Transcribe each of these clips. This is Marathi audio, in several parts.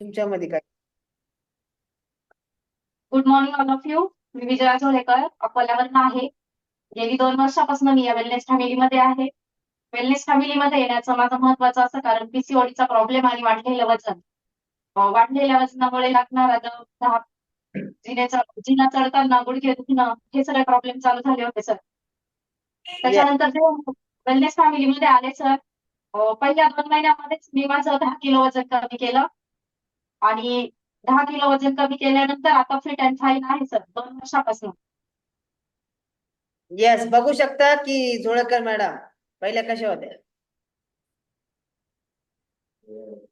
तुमच्यामध्ये काय? Good morning all of you मी विजया चोलेकर अकोल्यावरून आहे. गेली दोन वर्षापासून मी या वेलनेस फॅमिलीमध्ये आहे. वेलनेस फॅमिलीमध्ये येण्याचं माझं महत्वाचं असं कारण पीसीओडीचा प्रॉब्लेम आणि वाढलेलं वजन. वाढलेल्या वजनामुळे लागणारा दम धाप जिन्याचा जिना चढताना गुडघे दुखणं हे सगळे प्रॉब्लेम चालू झाले होते सर त्याच्यानंतर जे वेलनेस फॅमिलीमध्ये आले सर पहिल्या दोन महिन्यामध्येच मी माझं दहा किलो वजन कमी केलं. आणि दहा किलो वजन कमी केल्यानंतर आता फिट अँड फाईन आहे सर दोन वर्षापासून. येस बघू शकता की जोळकर मॅडम पहिल्या कशा होत्या?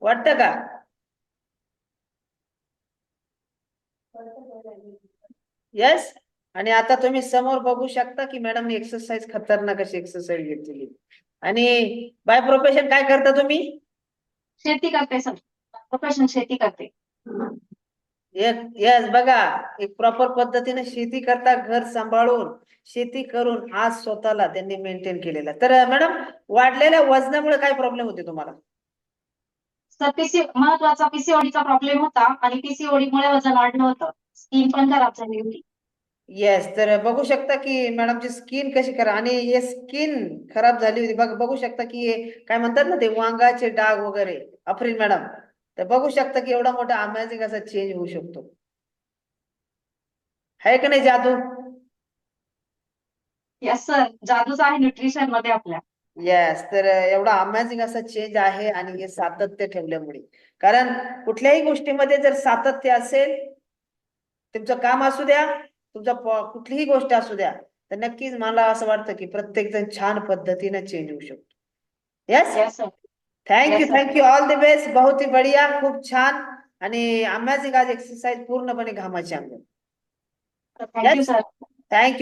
वाटतं का? येस आणि आता तुम्ही समोर बघू शकता की मॅडम एक्सरसाइज खतरनाक अशी एक्सरसाइज घेतलेली. आणि बाय प्रोफेशन काय करता तुम्ही? शेती करते सर. प्रोफेशन शेती करते. येस बघा एक प्रॉपर पद्धतीने शेती करता घर सांभाळून शेती करून आज स्वतःला त्यांनी मेंटेन केलेला. तर मॅडम वाढलेल्या वजनामुळे काय प्रॉब्लेम होते तुम्हाला? सर पीसी महत्त्वाचा पीसीओडीचा प्रॉब्लेम होता आणि पीसीओडी मुळे वजन वाढलं होतं. स्किन पण खराब झाली होती. येस तर बघू शकता की मॅडमची स्किन कशी करा आणि हे स्किन खराब झाली होती. बघ बघू शकता की हे काय म्हणतात ना ते वांगाचे डाग वगैरे. अफरीन मॅडम तर बघू शकता की एवढा मोठा अमेझिंग असा चेंज होऊ शकतो. आहे का नाही जादू? यस सर जादूच आहे न्यूट्रिशनमध्ये आपल्या. येस तर एवढा अमेझिंग असा चेंज आहे आणि हे सातत्य ठेवल्यामुळे. कारण कुठल्याही गोष्टीमध्ये जर सातत्य असेल तुमचं काम असू द्या तुमचा कुठलीही गोष्ट असू द्या तर नक्कीच मला असं वाटतं की प्रत्येक जण छान पद्धतीने चेंज होऊ शकतो. Yes yes sir thank you. Thank you all the best बहुत ही बढिया खूप छान. आणि अमेझिंग आज एक्सरसाइज पूर्णपणे घामाची अंग थँक्यू Yes. Sir thank you